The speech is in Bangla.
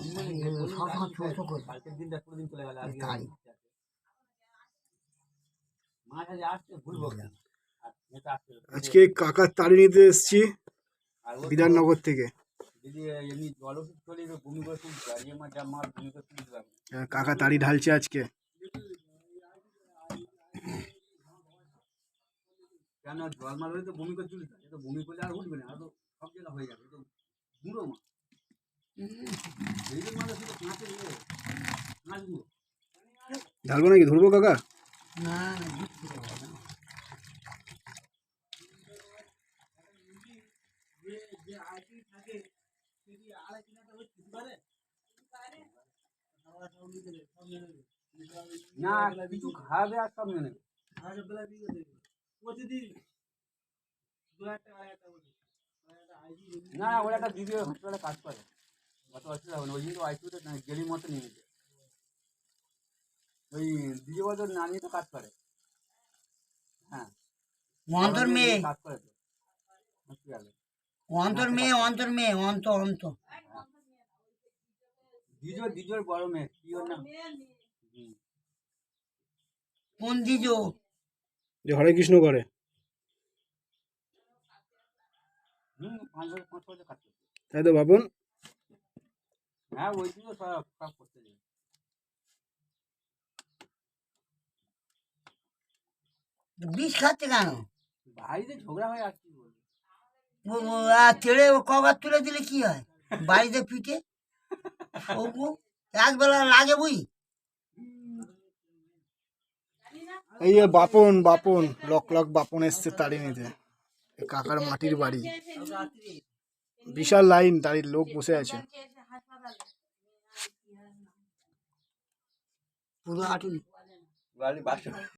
সবসময় ছোট করে কালকের দিনটা পুরো দিন চলে গেল আজকে তাই। কাকার তাড়ি নিতে এসেছি আর বিধাননগর থেকে। যদি এমনি জল ওষুধ চলে বমি করে তুলতে পারে মাছ যা মাছ বমি করে তুলতে কাকা তাড়ি ঢালছে আজকে। কেন জল মাছ হলে তো বমি করে তুলতে পারে তো বমি করলে আর উঠবে না আর তো ঢালবো নাকি ধরবো, কাকা? না না দিচ্ছি তো বাবা। না কিছু খাবে আর সব মেনে নেবে। না, ওরা একটা দিদি হসপিটালে কাজ করে। অত অসুবিধা হবে না, ওই জন্য তো আইসিউতে গেলির মতো নিয়ে নিতে ওই দিদি বছর না নিয়ে তো কাজ করে। হ্যাঁ। অন্তর মেয়ে। কাজ করে তো। অন্তর মেয়ে অন্তর মেয়ে অন্ত অন্ত। দিজোর বড় মেয়ে কি ওর নাম? কোন দিজো? যে হরে কৃষ্ণ করে। তাই তো বাপন হ্যাঁ ওই দিনও সব সব করতে বিষ খাচ্ছে কেন? বাড়িতে ঝগড়া হয় আর কি বলব? আর তেড়ে কবার তুলে দিলে কি হয়? বাড়িতে পিঠে সবু একবেলা লাগে বুঝি এই যে বাপন বাপন লক লক বাপন এসছে তাড়ি নিতে। কাকার মাটির বাড়ি। বিশাল লাইন তাড়ির লোক বসে আছে। পুরো